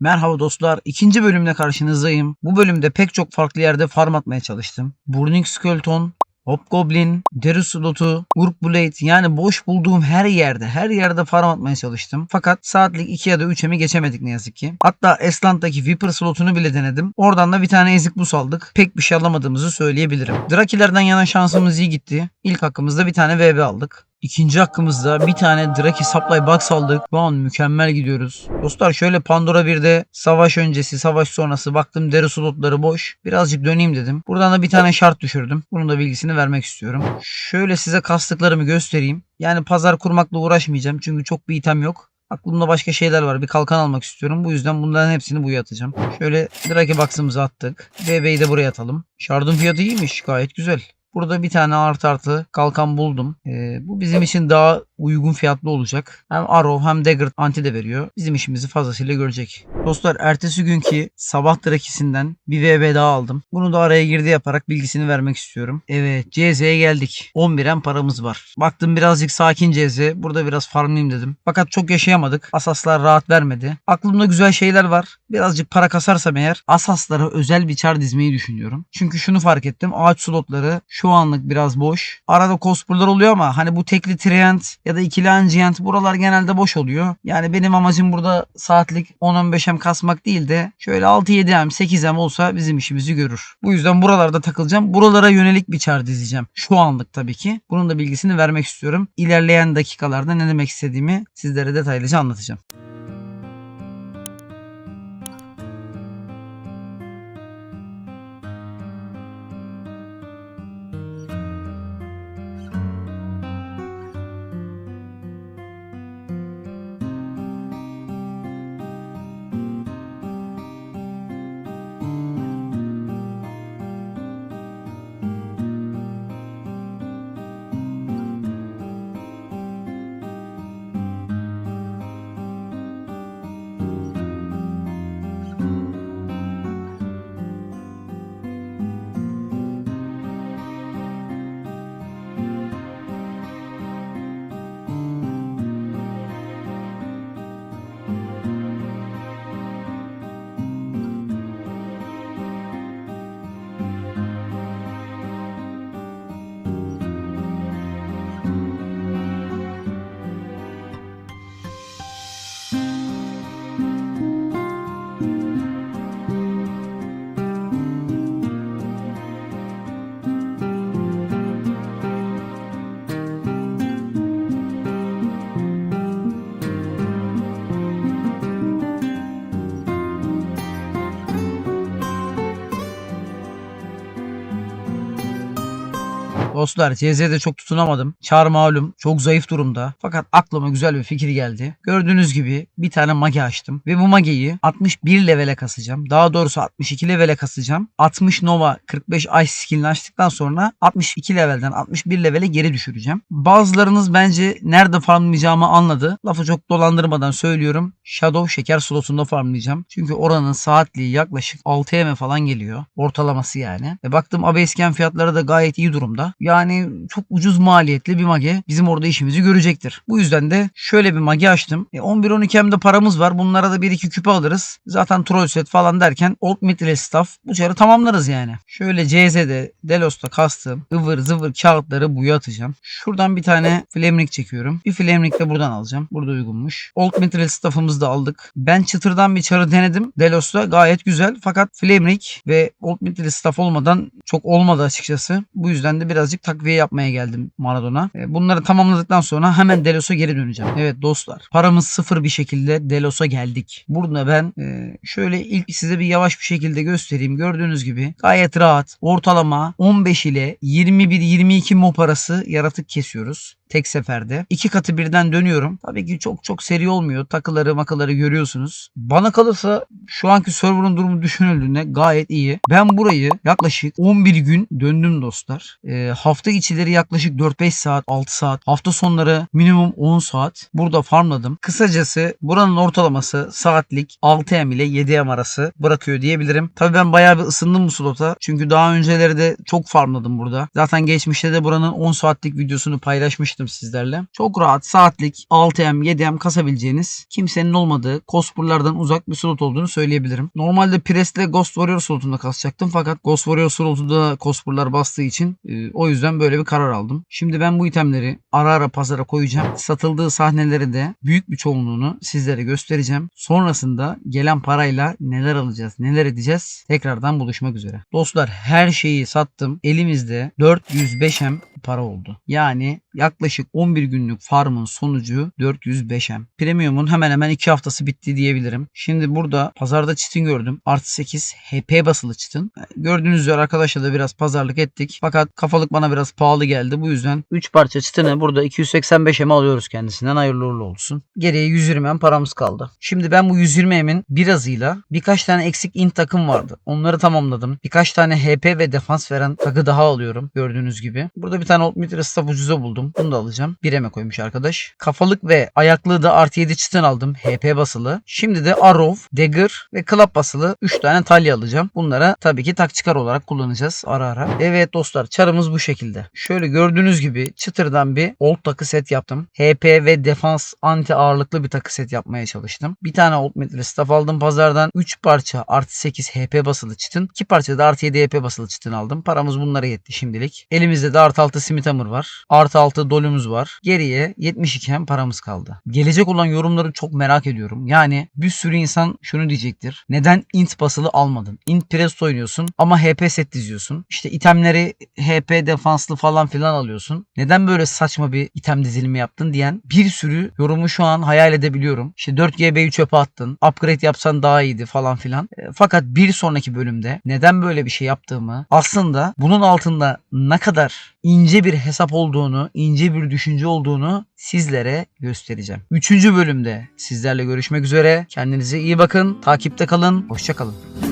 Merhaba dostlar, ikinci bölümle karşınızdayım. Bu bölümde pek çok farklı yerde farm atmaya çalıştım. Burning Skeleton, Hobgoblin, Deri Slotu, Urk Blade yani boş bulduğum her yerde, her yerde farm atmaya çalıştım. Fakat saatlik 2 ya da 3'e mi geçemedik ne yazık ki. Hatta Esland'daki Viper slotunu bile denedim. Oradan da bir tane ezik bus aldık. Pek bir şey alamadığımızı söyleyebilirim. Drakilerden yana şansımız iyi gitti. İlk hakkımızda bir tane VB aldık. İkinci hakkımızda bir tane Draki Supply Box aldık. Şu an mükemmel gidiyoruz. Dostlar şöyle Pandora 1'de savaş öncesi, savaş sonrası baktım deri slotları boş. Birazcık döneyim dedim. Buradan da bir tane şart düşürdüm. Bunun da bilgisini vermek istiyorum. Şöyle size kastıklarımı göstereyim. Yani pazar kurmakla uğraşmayacağım. Çünkü çok bir item yok. Aklımda başka şeyler var. Bir kalkan almak istiyorum. Bu yüzden bunların hepsini buraya atacağım. Şöyle Draki Box'ımızı attık. BB'yi de buraya atalım. Şardın fiyatı iyiymiş. Gayet güzel. Burada bir tane artı artı kalkan buldum. Ee, bu bizim için daha uygun fiyatlı olacak. Hem Arrow hem Dagger anti de veriyor. Bizim işimizi fazlasıyla görecek. Dostlar ertesi günkü sabah drakisinden bir VB daha aldım. Bunu da araya girdi yaparak bilgisini vermek istiyorum. Evet CZ'ye geldik. 11'en paramız var. Baktım birazcık sakin CZ. Burada biraz farmlayayım dedim. Fakat çok yaşayamadık. Asaslar rahat vermedi. Aklımda güzel şeyler var. Birazcık para kasarsam eğer asaslara özel bir çar dizmeyi düşünüyorum. Çünkü şunu fark ettim. Ağaç slotları şu anlık biraz boş. Arada cosplay'lar oluyor ama hani bu tekli Trient ya da ikili Ancient buralar genelde boş oluyor. Yani benim amacım burada saatlik 10-15M kasmak değil de şöyle 6-7M 8M olsa bizim işimizi görür. Bu yüzden buralarda takılacağım. Buralara yönelik bir çar dizeceğim. Şu anlık tabii ki. Bunun da bilgisini vermek istiyorum. İlerleyen dakikalarda ne demek istediğimi sizlere detaylıca anlatacağım. Dostlar CZ'de çok tutunamadım. Çar malum çok zayıf durumda. Fakat aklıma güzel bir fikir geldi. Gördüğünüz gibi bir tane mage açtım. Ve bu mageyi 61 levele kasacağım. Daha doğrusu 62 levele kasacağım. 60 Nova 45 Ice skillini açtıktan sonra 62 levelden 61 levele geri düşüreceğim. Bazılarınız bence nerede farmlayacağımı anladı. Lafı çok dolandırmadan söylüyorum. Shadow şeker slotunda farmlayacağım. Çünkü oranın saatliği yaklaşık 6 M falan geliyor. Ortalaması yani. Ve baktım Abesken fiyatları da gayet iyi durumda. Yani çok ucuz maliyetli bir mage bizim orada işimizi görecektir. Bu yüzden de şöyle bir mage açtım. E 11-12 M'de paramız var. Bunlara da 1-2 küpe alırız. Zaten troll set falan derken Old Mithril Staff bu çarı tamamlarız yani. Şöyle CZ'de Delos'ta kastığım ıvır zıvır kağıtları buya atacağım. Şuradan bir tane Flaming çekiyorum. Bir Flaming de buradan alacağım. Burada uygunmuş. Old Mithril Staff'ımızı da aldık. Ben çıtırdan bir çarı denedim. Delos'ta gayet güzel. Fakat Flaming ve Old Mithril Staff olmadan çok olmadı açıkçası. Bu yüzden de birazcık takviye yapmaya geldim Maradona. E, Bunları tamamladıktan sonra hemen Delos'a geri döneceğim. Evet dostlar paramız sıfır bir şekilde Delos'a geldik. Burada ben e, şöyle ilk size bir yavaş bir şekilde göstereyim. Gördüğünüz gibi gayet rahat ortalama 15 ile 21-22 mop arası yaratık kesiyoruz tek seferde. İki katı birden dönüyorum. Tabii ki çok çok seri olmuyor. Takıları makaları görüyorsunuz. Bana kalırsa şu anki server'ın durumu düşünüldüğünde gayet iyi. Ben burayı yaklaşık 11 gün döndüm dostlar. Ee, hafta içileri yaklaşık 4-5 saat, 6 saat. Hafta sonları minimum 10 saat. Burada farmladım. Kısacası buranın ortalaması saatlik 6M ile 7M arası bırakıyor diyebilirim. Tabii ben bayağı bir ısındım bu slota. Çünkü daha önceleri de çok farmladım burada. Zaten geçmişte de buranın 10 saatlik videosunu paylaşmıştım paylaştım sizlerle. Çok rahat saatlik 6M 7M kasabileceğiniz kimsenin olmadığı cospurlardan uzak bir slot olduğunu söyleyebilirim. Normalde Pres'le Ghost Warrior slotunda kasacaktım fakat Ghost Warrior slotunda cospurlar bastığı için e, o yüzden böyle bir karar aldım. Şimdi ben bu itemleri ara ara pazara koyacağım. Satıldığı sahneleri de büyük bir çoğunluğunu sizlere göstereceğim. Sonrasında gelen parayla neler alacağız, neler edeceğiz tekrardan buluşmak üzere. Dostlar her şeyi sattım. Elimizde 405M para oldu. Yani yaklaşık 11 günlük farmın sonucu 405M. Premium'un hemen hemen 2 haftası bitti diyebilirim. Şimdi burada pazarda çitin gördüm. Artı 8 HP basılı çitin. Gördüğünüz üzere arkadaşlar da biraz pazarlık ettik. Fakat kafalık bana biraz pahalı geldi. Bu yüzden 3 parça çitini burada 285M alıyoruz kendisinden. Hayırlı uğurlu olsun. Geriye 120M paramız kaldı. Şimdi ben bu 120M'in birazıyla birkaç tane eksik int takım vardı. Onları tamamladım. Birkaç tane HP ve defans veren takı daha alıyorum. Gördüğünüz gibi. Burada bir tane Old staff ucuza buldum. Bunu da alacağım. 1M'e koymuş arkadaş. Kafalık ve ayaklığı da artı 7 çitin aldım. HP basılı. Şimdi de Arrow, Dagger ve Club basılı 3 tane talya alacağım. Bunlara tabii ki tak çıkar olarak kullanacağız ara ara. Evet dostlar çarımız bu şekilde. Şöyle gördüğünüz gibi çıtırdan bir old takı set yaptım. HP ve defans anti ağırlıklı bir takı set yapmaya çalıştım. Bir tane old metal staff aldım pazardan. 3 parça artı 8 HP basılı çitin. 2 parça da artı 7 HP basılı çitin aldım. Paramız bunlara yetti şimdilik. Elimizde de artı 6 Smith Hammer var. Artı 6 dolumuz var. Geriye 72 hem paramız kaldı. Gelecek olan yorumları çok merak ediyorum. Yani bir sürü insan şunu diyecektir. Neden int basılı almadın? Int Presto oynuyorsun ama HP set diziyorsun. İşte itemleri HP defanslı falan filan alıyorsun. Neden böyle saçma bir item dizilimi yaptın diyen bir sürü yorumu şu an hayal edebiliyorum. İşte 4GB'yi çöpe attın. Upgrade yapsan daha iyiydi falan filan. E, Fakat bir sonraki bölümde neden böyle bir şey yaptığımı aslında bunun altında ne kadar ince bir hesap olduğunu, ince bir düşünce olduğunu sizlere göstereceğim. Üçüncü bölümde sizlerle görüşmek üzere. Kendinize iyi bakın. Takipte kalın. Hoşçakalın.